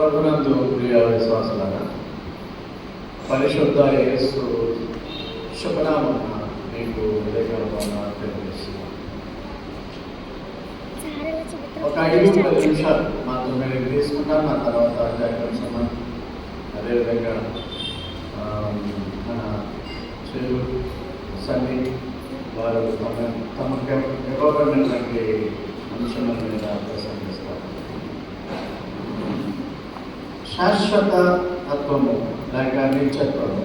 ప్రభునందు ప్రియ విశ్వాసులారా పరిశుద్ధ యేసు శుభనామన మీకు ఉదయకాలమైన తెలియజేస్తున్నాను. ఒక ఐదు పది నిమిషాలు మాత్రమే నేను తీసుకుంటాను నా తర్వాత జాగ్రత్త అదేవిధంగా మన చెరు సన్ని వారు తమ తమకు ఇవ్వబడినటువంటి అంశం మీద ప్రసంగం శాశ్వత తత్వము. లేక నిత్యత్వము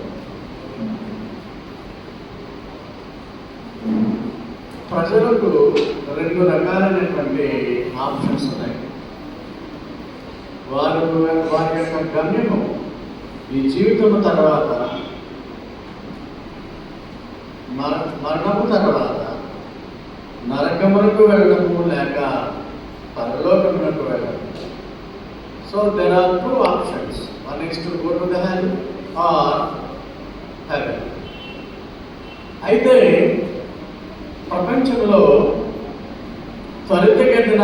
ప్రజలకు రెండు రకాలైనటువంటి ఆప్షన్స్ ఉన్నాయి. వారు వారి యొక్క గమ్యము ఈ జీవితం తర్వాత మర మరణము తర్వాత నరకములకు వెళ్ళడము లేక పరలోకములకు వెళ్ళడము. So there are two options one is to go to the or heaven అయితే ప్రపంచంలో త్వరితగతిన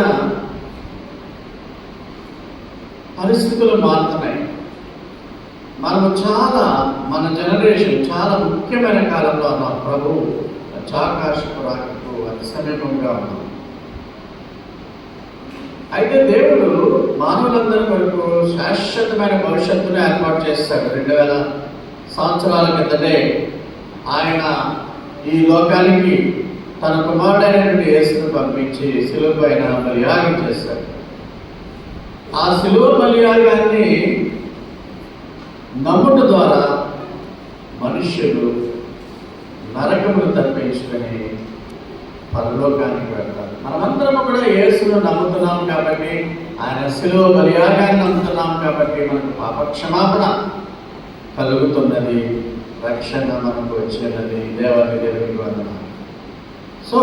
పరిస్థితులు మారుతున్నాయి. మనము చాలా మన జనరేషన్ చాలా ముఖ్యమైన కాలంలో ఉన్నాం ప్రభు. చాకాశపు రాకకు అతి సమీపంగా ఉన్నాం. అయితే దేవుడు మానవులందరి వరకు శాశ్వతమైన భవిష్యత్తును ఏర్పాటు చేస్తాడు. రెండు వేల సంవత్సరాల క్రితమే ఆయన ఈ లోకానికి తన కుమారుడైనటువంటి యేసును పంపించి సిలువు పైన బలియాగం చేశాడు ఆ సిలువ బలియాగాన్ని నమ్ముట ద్వారా మనుష్యులు నరకమును తప్పించుకొని పరలోకానికి వెళ్తారు. మనమందరం కూడా యేసును నమ్ముతున్నాం కాబట్టి ఆయన శిలువ బలియాగాన్ని నమ్ముతున్నాం కాబట్టి మనకు పాప క్షమాపణ కలుగుతున్నది. రక్షణ మనకు వచ్చినది దేవాన్ని దేవునికి వందనాలు. సో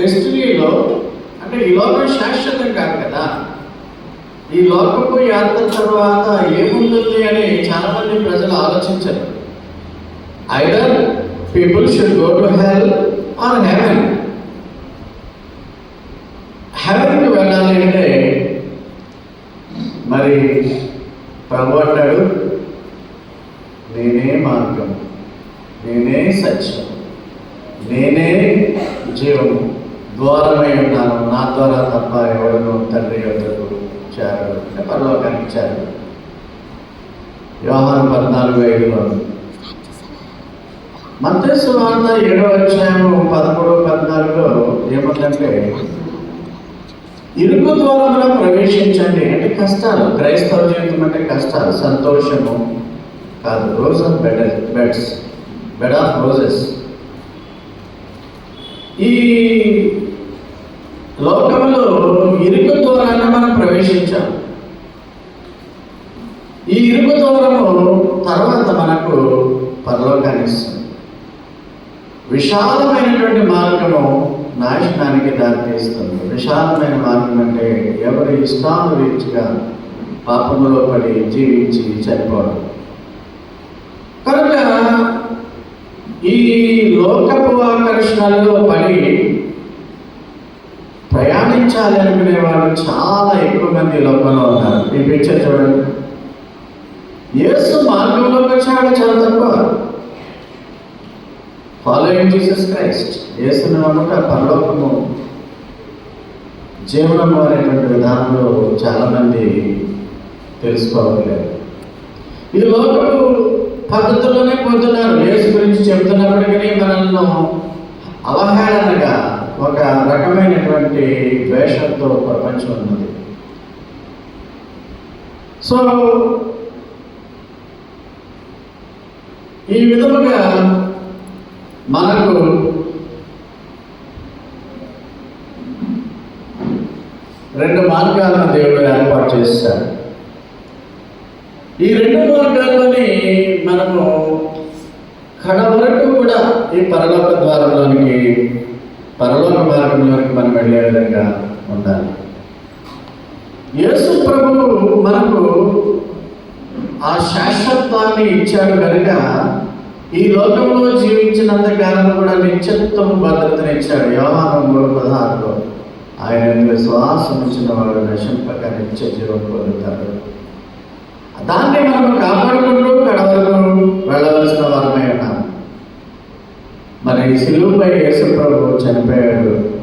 డెస్టినీలో అంటే ఈ లోకం శాశ్వతం కాదు కదా. ఈ లోకపు యాత్ర తర్వాత ఏముంటుంది అని చాలా మంది ప్రజలు ఆలోచించరు. Either people should go to hell or heaven మరి ప్రభు అంటాడు నేనే మార్గం నేనే సత్యం నేనే జీవము ద్వారమై ఉన్నాను నా ద్వారా తప్ప ఎవడను తండ్రి ఎవరు చేరడు అంటే పరలోకానికి చేరడు వ్యవహారం పద్నాలుగు ఐదులో. మంత్రిసు సువార్త ఏడవ అధ్యాయము పదమూడు పద్నాలుగులో ఏముందంటే ఇరుకు ద్వారంలో ప్రవేశించండి. అంటే కష్టాలు. క్రైస్తవ జీవితం అంటే కష్టాలు. సంతోషము కాదు. Rose of bed beds bed of roses ఈ లోకంలో ఇరుకు ద్వారాన్ని మనం ప్రవేశించాం. ఈ ఇరుకు ద్వారము తర్వాత మనకు పరలోకాన్ని ఇస్తుంది విశాలమైనటువంటి మార్గము నాశనానికి దారితీస్తుంది. విశాలమైన మార్గం అంటే ఎవరి ఇష్టానురీతిగా పాపములో పడి జీవించి చనిపోవడం. కనుక ఈ లోకపు ఆకర్షణలో పడి ప్రయాణించాలి అనుకునే వాళ్ళు చాలా ఎక్కువ మంది లోకంలో ఉన్నారు. ఈ పిక్చర్ చూడండి. యేసు మార్గంలోకి వచ్చాడు చాలా తక్కువ. ఫాలోయింగ్ జీసస్ క్రైస్ట్ యేసును నమ్ముట పరలోకము జీవనం అనేటువంటి విధానంలో చాలామంది తెలుసుకోవట్లేదు. ఈ లోకపు పద్ధతుల్లోనే పోతున్నారు. యేసు గురించి చెబుతున్నప్పటికీ మనల్ని అవహేళనగా ఒక రకమైనటువంటి ద్వేషంతో ప్రపంచం ఉన్నది. సో ఈ విధముగా మనకు రెండు మార్గాలను దేవుడు ఏర్పాటు చేశాడు. ఈ రెండు మార్గాల్లోని మనము కడ వరకు కూడా ఈ పరలోక ద్వారంలోనికి పరలోక మార్గంలోనికి మనం వెళ్ళే విధంగా ఉండాలి. యేసు ప్రభువు మనకు ఆ శాశ్వత్వాన్ని ఇచ్చాడు కనుక ఈ లోకంలో జీవించినంత కాలం కూడా నిత్యత్వం భద్రతనిచ్చాడు వ్యవహారం మూడు పదహారులో ఆయన విశ్వాసం ఇచ్చిన వాడు నశింపక నిత్య జీవం పొందుతాడు. దాన్ని మనం కాపాడుకుంటూ కడవరకు వెళ్ళవలసిన వారమై ఉన్నాం. మరి సిలువుపై యేసుప్రభు చనిపోయాడు.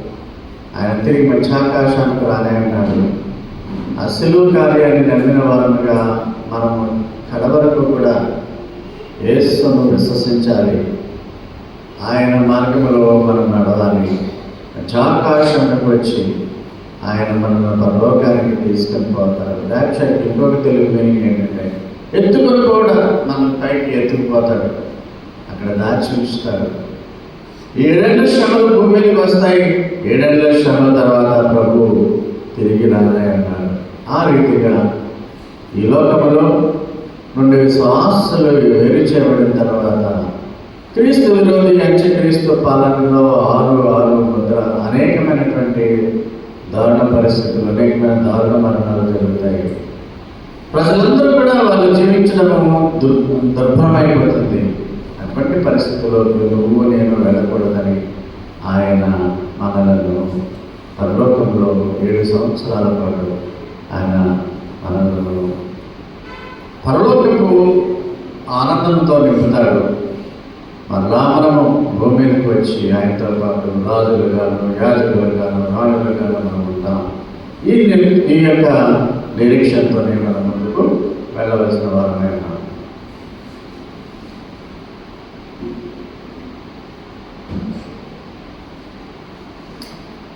ఆయన తిరిగి మధ్యాకాశానికి రాలే ఉన్నాడు. ఆ సిలువు కార్యాన్ని నమ్మిన వారముగా మనము కడవరకు కూడా యేసును విశ్వసించాలి. ఆయన మార్గంలో మనం నడవాలి. మధ్యాకాశానికి వచ్చి ఆయన మనల్ని పరలోకానికి తీసుకొని పోతాడు దాక్షకి ఇంకొక తెలుగు మీనింగ్ ఏంటంటే ఎత్తుకొని కూడా మనం పైకి ఎత్తుకుపోతాడు. అక్కడ దాచి ఉంచుతాడు. ఏడేళ్ళ శ్రమలు భూమికి వస్తాయి. ఏడేళ్ళ శ్రమల తర్వాత ప్రభు తిరిగి రాలే అన్నాడు. ఆ రీతిగా ఈ లోకంలో నుండి విశ్వాసులు వేరు చేయబడిన తర్వాత క్రీస్తు విరోధి అంత్యక్రీస్తు పాలనలో ఆరు ఆరు ముద్ర అనేకమైనటువంటి దారుణ పరిస్థితులు అనేకమైన దారుణ మరణాలు జరుగుతాయి. ప్రజలందరూ కూడా వాళ్ళు జీవించడము దుర్ దుర్భరమైపోతుంది. అటువంటి పరిస్థితుల్లో నువ్వు నేను వెళ్ళకూడదని ఆయన మనలను పరలోకంలో ఏడు సంవత్సరాల పాటు ఆయన మనలను పరలోకము ఆనందంతో నింపుతాడు. మరలా మనము భూమి మీదకి వచ్చి ఆయనతో పాటు రాజులుగాను యాజకులుగాను రాణులుగాను మనం ఉంటాం. ఈ ఈ యొక్క నిరీక్షణతోనే మనం ముందుకు వెళ్ళవలసిన వారమే